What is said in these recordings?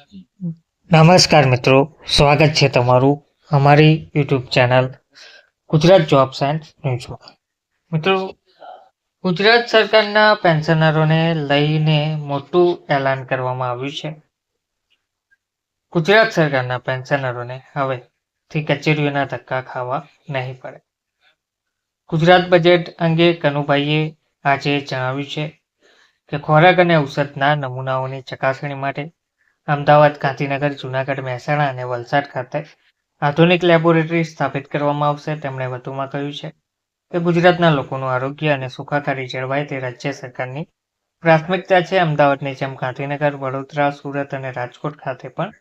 નમસ્કાર મિત્રો, સ્વાગત છે તમારું અમારી YouTube channel Gujarat job science ન્યૂઝમાં મિત્રો, ગુજરાત સરકારના પેન્શનરોને લઈને મોટું એલાન કરવામાં આવ્યું છે. ગુજરાત સરકારના પેન્શનરોને હવેથી કચેરીઓના ધક્કા ખાવા નહીં પડે. ગુજરાત બજેટ અંગે કનુભાઈએ આજે જણાવ્યું છે કે ખોરાક અને ઔષધના નમૂનાઓની ચકાસણી માટે અમદાવાદ, ગાંધીનગર, જૂનાગઢ, મહેસાણા અને વલસાડ ખાતે આધુનિક લેબોરેટરી સ્થાપિત કરવામાં આવશે, તેમણે વધુમાં કહ્યું છે કે ગુજરાતના લોકોનું આરોગ્ય અને સુખાકારી જળવાય તે રાજ્ય સરકારની પ્રાથમિકતા છે. અમદાવાદની જેમ ગાંધીનગર, વડોદરા, સુરત અને રાજકોટ ખાતે પણ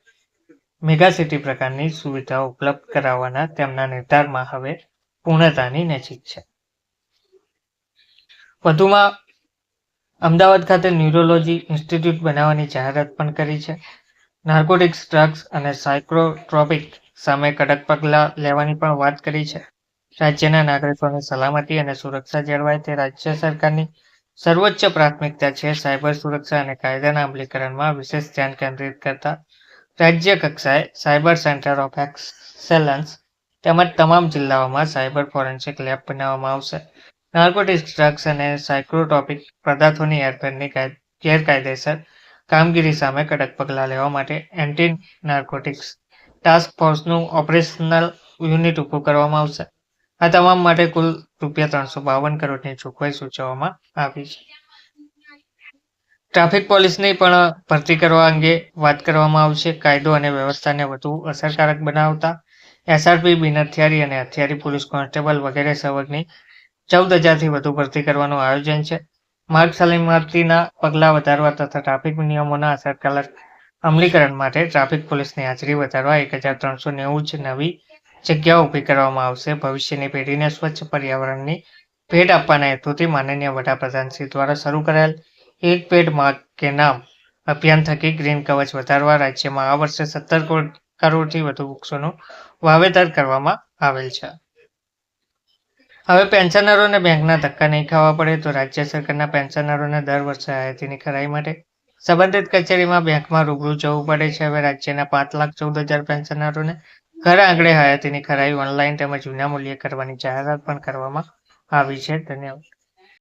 મેગા સિટી પ્રકારની સુવિધાઓ ઉપલબ્ધ કરાવવાના તેમના નિર્ધારમાં હવે પૂર્ણતાની નજીક છે. વધુમાં અમદાવાદ ખાતે ન્યુરોલોજી ઇન્સ્ટિટ્યૂટ બનાવવાની જાહેરાત પણ કરી છે. નાર્કોટિક્સ, ડ્રગ્સ અને સાયક્રોટ્રોપિક સામે કડક પગલાં લેવાની પણ વાત કરી છે. રાજ્યના નાગરિકોની સલામતી અને સુરક્ષા જળવાય તે રાજ્ય સરકારની સર્વોચ્ચ પ્રાથમિકતા છે. સાયબર સુરક્ષા અને કાયદાના અમલીકરણમાં વિશેષ ધ્યાન કેન્દ્રિત કરતા રાજ્ય કક્ષાએ સાયબર સેન્ટર ઓફ એક્સેલન્સ તેમજ તમામ જિલ્લાઓમાં સાયબર ફોરેન્સિક લેબ બનાવવામાં આવશે. નાર્કોટિક્સ ડ્રગ્સ અને સાયક્રોટોપિક પદાર્થોની હેરફેરની ગેરકાયદેસર કામગીરી સામે કડક પગલાં લેવા માટે એન્ટી નાર્કોટિક્સ ટાસ્ક ફોર્સનું ઓપરેશનલ યુનિટ ઊભું કરવામાં આવશે. આ તમામ માટે કુલ રૂપિયા ત્રણસો બાવન કરોડની જોગવાઈ સૂચવવામાં આવી છે. ટ્રાફિક પોલીસની પણ ભરતી કરવા અંગે વાત કરવામાં આવશે. કાયદો અને વ્યવસ્થાને વધુ અસરકારક બનાવતા એસઆરપી બિન હથિયારી અને હથિયારી પોલીસ કોન્સ્ટેબલ વગેરે સવર્ગની ચૌદ હજારથી વધુ ભરતી કરવાનું આયોજન છે. માર્ગ સલામતીના પગલાં વધારવા તથા ટ્રાફિક નિયમોના અસરકારક અમલીકરણ માટે ટ્રાફિક પોલીસની હાજરી વધારવા એક હજાર ત્રણસો નેવું જ નવી જગ્યાઓ ઊભી કરવામાં આવશે. ભવિષ્યની પેઢીને સ્વચ્છ પર્યાવરણની ભેટ આપવાના હેતુથી માનનીય વડાપ્રધાન શ્રી દ્વારા શરૂ કરાયેલ એક પેડ માર્ગ કે નામ અભિયાન થકી ગ્રીન કવચ વધારવા રાજ્યમાં આ વર્ષે સત્તર કરોડથી વધુ વૃક્ષોનું વાવેતર કરવામાં આવેલ છે. હવે પેન્શનરોને બેંકના ધક્કા નહીં ખાવા પડે તો રાજ્ય સરકારના પેન્શનરોને દર વર્ષે હયાતીની ખરાઈ માટે સંબંધિત કચેરીમાં બેંકમાં રૂબરૂ જવું પડે છે. હવે રાજ્યના પાંચ લાખ ચૌદ હજાર પેન્શનરોને ઘર આંગણે હયાતીની ખરાઈ ઓનલાઈન તેમજ વિનામૂલ્યે કરવાની જાહેરાત પણ કરવામાં આવી છે. ધન્યવાદ.